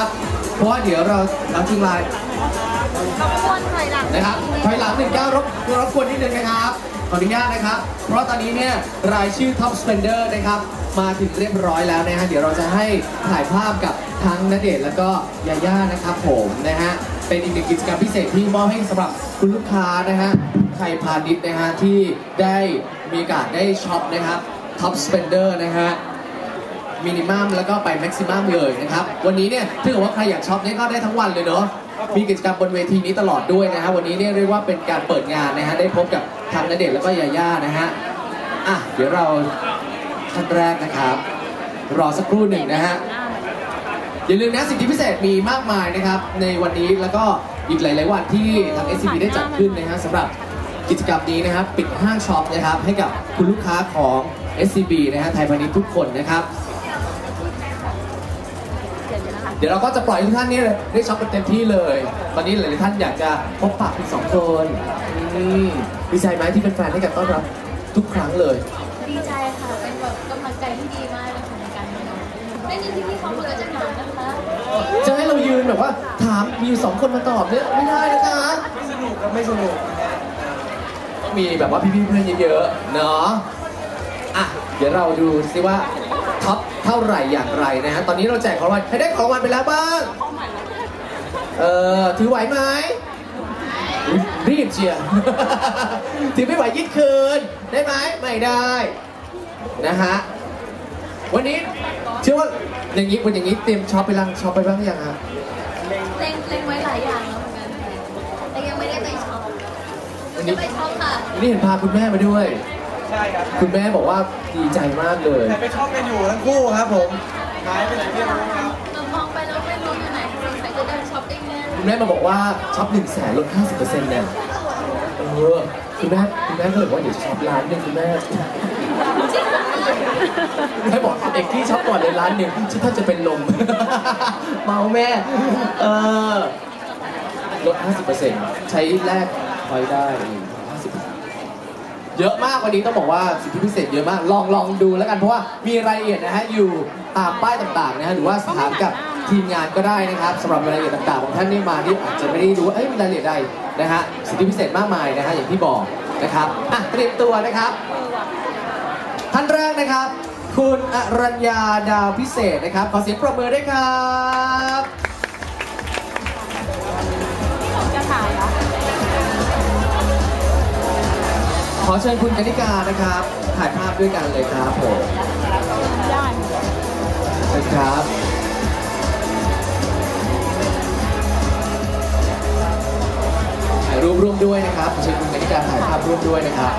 ครับเพราะว่าเดี๋ยวเราเอาจริงไลน์รบกวนถอยหลังนะครับถอยหลังหนึ่งก้าวรบรบกวนนิดนึงนะครับขออนุญาตนะครับ เพราะตอนนี้เนี่ยรายชื่อ Top Spender นะครับ มาถึงเรียบร้อยแล้วนะฮะเดี๋ยวเราจะให้ถ่ายภาพกับทั้งณเดชน์แล้วก็ยาย่านะครับผมนะฮะเป็นอีกหนึ่งกิจกรรมพิเศษที่มอบให้สำหรับคุณลูกค้านะฮะไทยพาณิชย์นะฮะที่ได้มีโอกาสได้ช็อปนะครับ Top Spender นะฮะ มินิมัมแล้วก็ไปแม็กซิมัมเลยนะครับ วันนี้เนี่ยถ้าเกิดว่าใครอยากช็อปเนี่ยก็ได้ทั้งวันเลยเนาะมีกิจกรรมบนเวทีนี้ตลอดด้วยนะฮะวันนี้เนี่ยเรียกว่าเป็นการเปิดงานนะฮะได้พบกับทางณเดชน์แล้วก็ยาย่านะฮะอะเดี๋ยวเราท่านแรกนะครับ รอสักครู่หนึ่งนะฮะอย่าลืมนะสิทธิพิเศษมีมากมายนะครับ ในวันนี้แล้วก็อีกหลาย ๆ วันที่ทาง SCB ได้จัดขึ้นนะฮะสำหรับกิจกรรมนี้นะครับ ปิดห้างช็อปนะครับ ให้กับคุณลูกค้าของ SCB นะฮะไทยพาณิชย์ทุกคนนะครับ เดี๋ยวเราก็จะปล่อยให้ทุกท่านนี่ได้ช็อปกันเต็มที่เลย ตอนนี้หลายๆท่านอยากจะพบปะคุณสองคนอืมดีใจไหมที่เป็นแฟนให้กับต้อนรับทุกครั้งเลย ดีใจค่ะ เป็นแบบกำลังใจที่ดีมากเลยค่ะในการทำงานได้ยินที่พี่เขาบอกว่าจะถามนะคะ จะให้เรายืนแบบว่าถามมีอยู่สองคนมาตอบเนี่ยไม่ได้นะคะไม่สนุกครับไม่สนุกต้องมีแบบว่าพี่ๆเพื่อนเยอะๆเนาะอะเดี๋ยวเราดูซิว่า ท็อปเท่าไหร่อย่างไรนะฮะตอนนี้เราแจกของรางวัลใครได้ของรางวัลไปแล้วบ้างเออถือไหวไหมอุ๊ยรีบเชียร์ ถือไม่ไหวยึดคืน ได้ไหมไม่ได้นะฮะวันนี้เชื่อว่าอย่างนี้วันอย่างนี้เตรียมช็อปไปลังช็อปไปบ้างหรือยังฮะเล็งเล็งไว้หลายอย่างแล้วเหมือนกันแต่ยังไม่ได้ไปช็อปวันนี้จะไปช็อปค่ะ วันนี้เห็นพาคุณแม่มาด้วย ใช่ครับคุณแม่บอกว่าดีใจมากเลย แต่ไปชอบกันอยู่ทั้งคู่ครับผมหายไปไหนไม่รู้ครับเรามองไปแล้วไม่รู้อยู่ไหนสงสัยจะเดินช้อปปิ้งแน่คุณแม่มาบอกว่าช็อปหนึ่งแสนลด 50%เนี่ยเออคุณแม่คุณแม่ก็เลยบอกว่าเดี๋ยวช็อปร้านหนึงคุณแม่ให้บอกเอกที่ช็อปก่อนเลยร้านหนึ่งที่ถ้าจะเป็นลม เมาแม่ เออลด 50%ใช้แลกพอยได้50 เยอะมากวันนี้ต้องบอกว่าสิทธิพิเศษเยอะมากลองลองดูแล้วกันเพราะว่ามีรายละเอียดนะฮะอยู่ตามป้ายต่างๆนะฮะหรือว่าถามกับทีมงานก็ได้นะครับสำหรับรายละเอียดต่างๆของท่านที่มาที่อาจจะไม่ได้รู้ว่าเอ้ยมีรายละเอียดใดนะฮะสิทธิพิเศษมากมายนะฮะอย่างที่บอกนะครับอะเตรียมตัวนะครับ ท่านแรกนะครับ คุณอรัญญาดาวพิเศษนะครับขอเสียงปรบมือด้วยครับ ขอเชิญคุณกนิกานะครับ ถ่ายภาพด้วยกันเลยครับผมย่านเชิญครับถ่ายรูปร่วมด้วยนะครับขอเชิญคุณกนิกาถ่ายภาพร่วมด้วยนะครับ